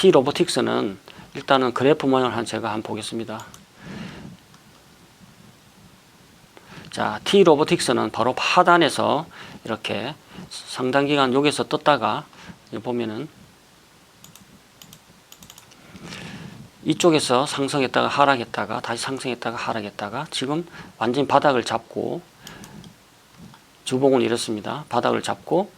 T 로보틱스는 일단은 그래프 모양을 한 제가 한번 보겠습니다. 자, T 로보틱스는 바로 하단에서 이렇게 상당 기간 여기서 떴다가 보면은 이쪽에서 상승했다가 하락했다가 다시 상승했다가 하락했다가 지금 완전히 바닥을 잡고 주봉은 이렇습니다. 바닥을 잡고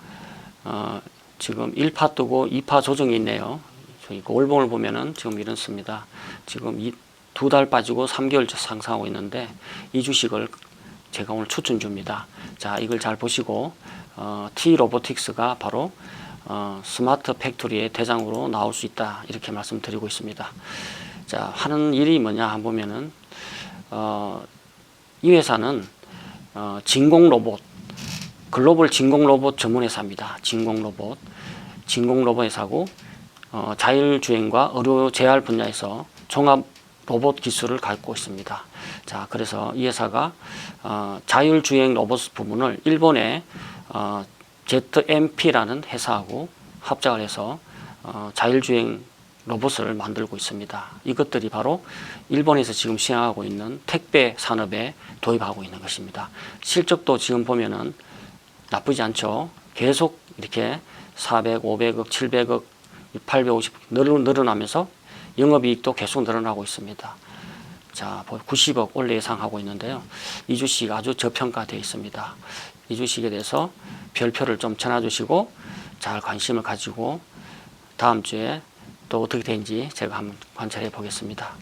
어, 지금 1파 뜨고 2파 조정이 있네요. 저기 월봉을 보면은 지금 이렇습니다. 지금 이 두 달 빠지고 3개월 상승하고 있는데 이 주식을 제가 오늘 추천 줍니다. 자, 이걸 잘 보시고 어, T 로보틱스가 바로 어, 스마트 팩토리의 대장으로 나올 수 있다 이렇게 말씀드리고 있습니다. 자, 하는 일이 뭐냐 한 보면은 어, 이 회사는 어, 진공 로봇 글로벌 진공 로봇 전문 회사입니다. 진공 로봇 진공 로봇 회사고 어, 자율주행과 의료 재활 분야에서 종합 로봇 기술을 갖고 있습니다. 자, 그래서 이 회사가 어, 자율주행 로봇 부분을 일본의 어, ZMP라는 회사하고 합작을 해서 어, 자율주행 로봇을 만들고 있습니다. 이것들이 바로 일본에서 지금 시행하고 있는 택배 산업에 도입하고 있는 것입니다. 실적도 지금 보면은 나쁘지 않죠. 계속 이렇게 400, 500억, 700억, 850 늘어나면서 영업이익도 계속 늘어나고 있습니다. 자, 90억 원래 예상하고 있는데요. 이 주식 아주 저평가되어 있습니다. 이 주식에 대해서 별표를 좀 쳐놔주시고 잘 관심을 가지고 다음 주에 또 어떻게 되는지 제가 한번 관찰해 보겠습니다.